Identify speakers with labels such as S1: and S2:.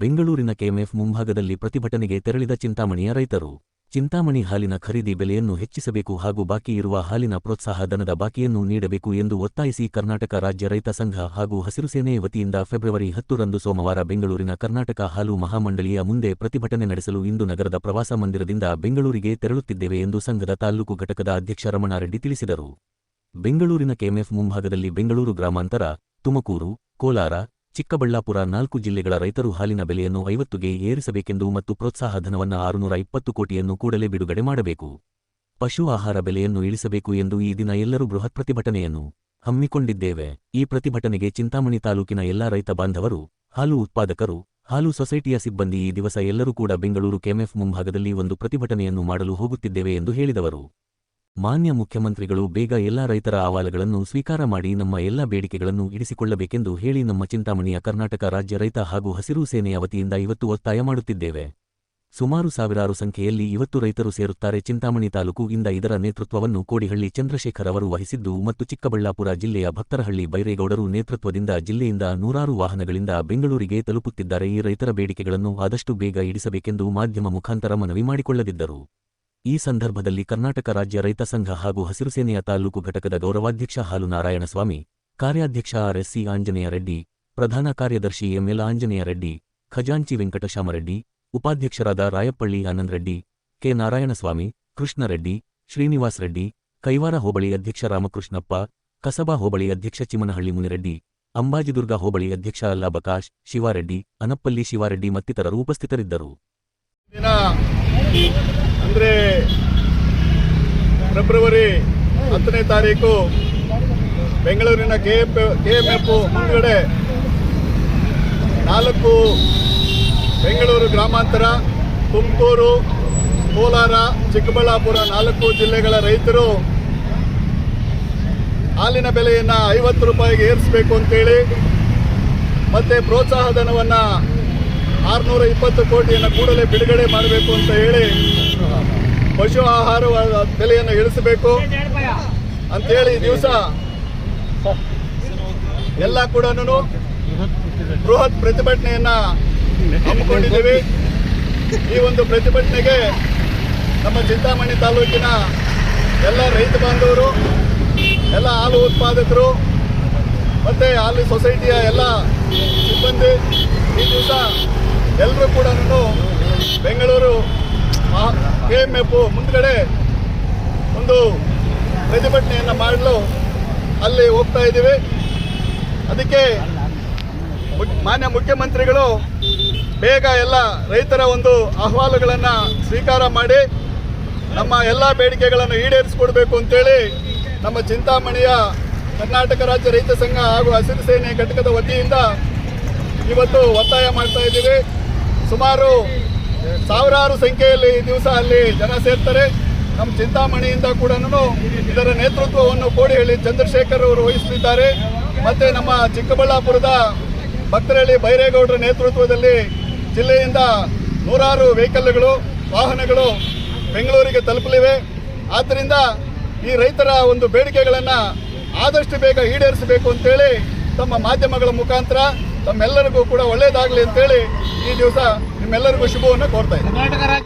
S1: ಬೆಂಗಳೂರಿನ ಕೆಎಂಎಫ್ ಮುಂಭಾಗದಲ್ಲಿ ಪ್ರತಿಭಟನೆಗೆ ತೆರಳಿದ ಚಿಂತಾಮಣಿಯ ರೈತರು. ಚಿಂತಾಮಣಿ ಹಾಲಿನ ಖರೀದಿ ಬೆಲೆಯನ್ನು ಹೆಚ್ಚಿಸಬೇಕು ಹಾಗೂ ಬಾಕಿ ಇರುವ ಹಾಲಿನ ಪ್ರೋತ್ಸಾಹ ಧನದ ಬಾಕಿಯನ್ನು ನೀಡಬೇಕು ಎಂದು ಒತ್ತಾಯಿಸಿ ಕರ್ನಾಟಕ ರಾಜ್ಯ ರೈತ ಸಂಘ ಹಾಗೂ ಹಸಿರುಸೇನೆ ವತಿಯಿಂದ ಫೆಬ್ರವರಿ ಹತ್ತರಂದು ಸೋಮವಾರ ಬೆಂಗಳೂರಿನ ಕರ್ನಾಟಕ ಹಾಲು ಮಹಾಮಂಡಳಿಯ ಮುಂದೆ ಪ್ರತಿಭಟನೆ ನಡೆಸಲು ಇಂದು ನಗರದ ಪ್ರವಾಸ ಮಂದಿರದಿಂದ ಬೆಂಗಳೂರಿಗೆ ತೆರಳುತ್ತಿದ್ದೇವೆ ಎಂದು ಸಂಘದ ತಾಲ್ಲೂಕು ಘಟಕದ ಅಧ್ಯಕ್ಷ ರಮಣಾರೆಡ್ಡಿ ತಿಳಿಸಿದರು. ಬೆಂಗಳೂರಿನ ಕೆಎಂಎಫ್ ಮುಂಭಾಗದಲ್ಲಿ ಬೆಂಗಳೂರು ಗ್ರಾಮಾಂತರ, ತುಮಕೂರು, ಕೋಲಾರ ಚಿಕ್ಕಬಳ್ಳಾಪುರ ನಾಲ್ಕು ಜಿಲ್ಲೆಗಳ ರೈತರು ಹಾಲಿನ ಬೆಲೆಯನ್ನು ಐವತ್ತುಗೆ ಏರಿಸಬೇಕೆಂದು ಮತ್ತು ಪ್ರೋತ್ಸಾಹ ಧನವನ್ನು ಆರುನೂರ ಇಪ್ಪತ್ತು ಕೋಟಿಯನ್ನು ಕೂಡಲೇ ಬಿಡುಗಡೆ ಮಾಡಬೇಕು. ಪಶು ಆಹಾರ ಬೆಲೆಯನ್ನು ಇಳಿಸಬೇಕು ಎಂದು ಈ ದಿನ ಎಲ್ಲರೂ ಬೃಹತ್ ಪ್ರತಿಭಟನೆಯನ್ನು ಹಮ್ಮಿಕೊಂಡಿದ್ದೇವೆ. ಈ ಪ್ರತಿಭಟನೆಗೆ ಚಿಂತಾಮಣಿ ತಾಲೂಕಿನ ಎಲ್ಲಾ ರೈತ ಬಾಂಧವರು, ಹಾಲು ಉತ್ಪಾದಕರು, ಹಾಲು ಸೊಸೈಟಿಯ ಸಿಬ್ಬಂದಿ ಈ ದಿವಸ ಎಲ್ಲರೂ ಕೂಡ ಬೆಂಗಳೂರು ಕೆಎಂಎಫ್ ಮುಂಭಾಗದಲ್ಲಿ ಒಂದು ಪ್ರತಿಭಟನೆಯನ್ನು ಮಾಡಲು ಹೋಗುತ್ತಿದ್ದೇವೆ ಎಂದು ಹೇಳಿದವರು. ಮಾನ್ಯ ಮುಖ್ಯಮಂತ್ರಿಗಳು ಬೇಗ ಎಲ್ಲ ರೈತರ ಅಹವಾಲುಗಳನ್ನು ಸ್ವೀಕಾರ ಮಾಡಿ ನಮ್ಮ ಎಲ್ಲ ಬೇಡಿಕೆಗಳನ್ನು ಇರಿಸಿಕೊಳ್ಳಬೇಕೆಂದು ಹೇಳಿ ನಮ್ಮ ಚಿಂತಾಮಣಿಯ ಕರ್ನಾಟಕ ರಾಜ್ಯ ರೈತ ಹಾಗೂ ಹಸಿರು ಸೇನೆಯ ವತಿಯಿಂದ ಇವತ್ತು ಒತ್ತಾಯ ಮಾಡುತ್ತಿದ್ದೇವೆ. ಸುಮಾರು ಸಾವಿರಾರು ಸಂಖ್ಯೆಯಲ್ಲಿ ಇವತ್ತು ರೈತರು ಸೇರುತ್ತಾರೆ ಚಿಂತಾಮಣಿ ತಾಲೂಕು ಇಂದ ಇದರ ನೇತೃತ್ವವನ್ನು ಕೋಡಿಹಳ್ಳಿ ಚಂದ್ರಶೇಖರ್ ಅವರು ವಹಿಸಿದ್ದು ಮತ್ತು ಚಿಕ್ಕಬಳ್ಳಾಪುರ ಜಿಲ್ಲೆಯ ಭಕ್ತರಹಳ್ಳಿ ಬೈರೇಗೌಡರು ನೇತೃತ್ವದಿಂದ ಜಿಲ್ಲೆಯಿಂದ ನೂರಾರು ವಾಹನಗಳಿಂದ ಬೆಂಗಳೂರಿಗೆ ತಲುಪುತ್ತಿದ್ದಾರೆ. ಈ ರೈತರ ಬೇಡಿಕೆಗಳನ್ನು ಆದಷ್ಟು ಬೇಗ ಇಡಿಸಬೇಕೆಂದು ಮಾಧ್ಯಮ ಮುಖಾಂತರ ಮನವಿ ಮಾಡಿಕೊಳ್ಳದಿದ್ದರು. ಈ ಸಂದರ್ಭದಲ್ಲಿ ಕರ್ನಾಟಕ ರಾಜ್ಯ ರೈತ ಸಂಘ ಹಾಗೂ ಹಸಿರುಸೇನೆಯ ತಾಲೂಕು ಘಟಕದ ಗೌರವಾಧ್ಯಕ್ಷ ಹಾಲು ನಾರಾಯಣಸ್ವಾಮಿ ಕಾರ್ಯಾಧ್ಯಕ್ಷ ಆರ್ಎಸ್ಸಿ ಆಂಜನೇಯ ರೆಡ್ಡಿ, ಪ್ರಧಾನ ಕಾರ್ಯದರ್ಶಿ ಎಂಎಲ್ ಆಂಜನೇಯ ರೆಡ್ಡಿ, ಖಜಾಂಚಿ ವೆಂಕಟಶಾಮರೆಡ್ಡಿ, ಉಪಾಧ್ಯಕ್ಷರಾದ ರಾಯಪ್ಪಳ್ಳಿ ಆನಂದ್ ರೆಡ್ಡಿ, ಕೆ. ನಾರಾಯಣಸ್ವಾಮಿ ಕೃಷ್ಣರೆಡ್ಡಿ ಶ್ರೀನಿವಾಸ್ ರೆಡ್ಡಿ, ಕೈವಾರ ಹೋಬಳಿ ಅಧ್ಯಕ್ಷ ರಾಮಕೃಷ್ಣಪ್ಪ, ಕಸಬಾ ಹೋಬಳಿ ಅಧ್ಯಕ್ಷ ಚಿಮನಹಳ್ಳಿ ಮುನಿರೆಡ್ಡಿ, ಅಂಬಾಜಿದುರ್ಗ ಹೋಬಳಿ ಅಧ್ಯಕ್ಷ ಅಲ್ಲಾಬಕಾಶ್ ಶಿವಾರೆಡ್ಡಿ, ಅನಪ್ಪಲ್ಲಿ ಶಿವಾರೆಡ್ಡಿ ಮತ್ತಿತರರು ಉಪಸ್ಥಿತರಿದ್ದರು.
S2: ಅಂದರೆ ಫೆಬ್ರವರಿ ಹತ್ತನೇ ತಾರೀಕು ಬೆಂಗಳೂರಿನ K F K M F ಮುಂದುಗಡೆ ನಾಲ್ಕು ಬೆಂಗಳೂರು ಗ್ರಾಮಾಂತರ, ತುಮಕೂರು, ಕೋಲಾರ, ಚಿಕ್ಕಬಳ್ಳಾಪುರ ನಾಲ್ಕು ಜಿಲ್ಲೆಗಳ ರೈತರು ಹಾಲಿನ ಬೆಲೆಯನ್ನು ಐವತ್ತು ರೂಪಾಯಿಗೆ ಏರಿಸಬೇಕು ಅಂತೇಳಿ ಮತ್ತು ಪ್ರೋತ್ಸಾಹ ಧನವನ್ನು ಆರುನೂರ ಇಪ್ಪತ್ತು ಕೋಟಿಯನ್ನು ಕೂಡಲೇ ಬಿಡುಗಡೆ ಮಾಡಬೇಕು ಅಂತ ಹೇಳಿ ಪಶು ಆಹಾರ ಬೆಲೆಯನ್ನು ಇಳಿಸಬೇಕು ಅಂತೇಳಿ ದಿವಸ ಎಲ್ಲ ಕೂಡ ಬೃಹತ್ ಪ್ರತಿಭಟನೆಯನ್ನ ಹಮ್ಮಿಕೊಂಡಿದ್ದೀವಿ. ಈ ಒಂದು ಪ್ರತಿಭಟನೆಗೆ ನಮ್ಮ ಚಿಂತಾಮಣಿ ತಾಲೂಕಿನ ಎಲ್ಲ ರೈತ ಬಾಂಧವರು, ಎಲ್ಲ ಹಾಲು ಉತ್ಪಾದಕರು, ಮತ್ತು ಹಾಲು ಸೊಸೈಟಿಯ ಎಲ್ಲ ಸಿಬ್ಬಂದಿ ಈ ದಿವಸ ಎಲ್ಲರೂ ಕೂಡ ಬೆಂಗಳೂರು ಕೆ ಎಂ ಎಫ್ ಮುಂದ್ಗಡೆ ಒಂದು ಪ್ರತಿಭಟನೆಯನ್ನು ಮಾಡಲು ಅಲ್ಲಿ ಹೋಗ್ತಾ ಇದ್ದೀವಿ. ಅದಕ್ಕೆ ಮಾನ್ಯ ಮುಖ್ಯಮಂತ್ರಿಗಳು ಬೇಗ ಎಲ್ಲ ರೈತರ ಒಂದು ಅಹವಾಲುಗಳನ್ನು ಸ್ವೀಕಾರ ಮಾಡಿ ನಮ್ಮ ಎಲ್ಲ ಬೇಡಿಕೆಗಳನ್ನು ಈಡೇರಿಸಿಕೊಡ್ಬೇಕು ಅಂತೇಳಿ ನಮ್ಮ ಚಿಂತಾಮಣಿಯ ಕರ್ನಾಟಕ ರಾಜ್ಯ ರೈತ ಸಂಘ ಹಾಗೂ ಹಸಿರು ಸೇನೆ ಘಟಕದ ವತಿಯಿಂದ ಇವತ್ತು ಒತ್ತಾಯ ಮಾಡ್ತಾ ಇದ್ದೀವಿ. ಸುಮಾರು ಸಾವಿರಾರು ಸಂಖ್ಯೆಯಲ್ಲಿ ಈ ದಿವಸ ಅಲ್ಲಿ ಜನ ಸೇರ್ತಾರೆ. ನಮ್ಮ ಚಿಂತಾಮಣಿಯಿಂದ ಕೂಡ ಇದರ ನೇತೃತ್ವವನ್ನು ಹೇಳಿ ಚಂದ್ರಶೇಖರ್ ಅವರು ವಹಿಸಲಿದ್ದಾರೆ ಮತ್ತೆ ನಮ್ಮ ಚಿಕ್ಕಬಳ್ಳಾಪುರದ ಭಕ್ತರಳ್ಳಿ ಬೈರೇಗೌಡರ ನೇತೃತ್ವದಲ್ಲಿ ಜಿಲ್ಲೆಯಿಂದ ನೂರಾರು ವೆಹಿಕಲ್ಗಳು, ವಾಹನಗಳು ಬೆಂಗಳೂರಿಗೆ ತಲುಪಲಿವೆ. ಆದ್ದರಿಂದ ಈ ರೈತರ ಒಂದು ಬೇಡಿಕೆಗಳನ್ನು ಆದಷ್ಟು ಬೇಗ ಈಡೇರಿಸಬೇಕು ಅಂತೇಳಿ ತಮ್ಮ ಮಾಧ್ಯಮಗಳ ಮುಖಾಂತರ ತಮ್ಮೆಲ್ಲರಿಗೂ ಕೂಡ ಒಳ್ಳೇದಾಗಲಿ ಅಂತೇಳಿ ಈ ದಿವಸ ನಿಮ್ಮೆಲ್ಲರಿಗೂ ಶುಭವನ್ನು ಕೋರ್ತಾ ಇದ್ದೀನಿ.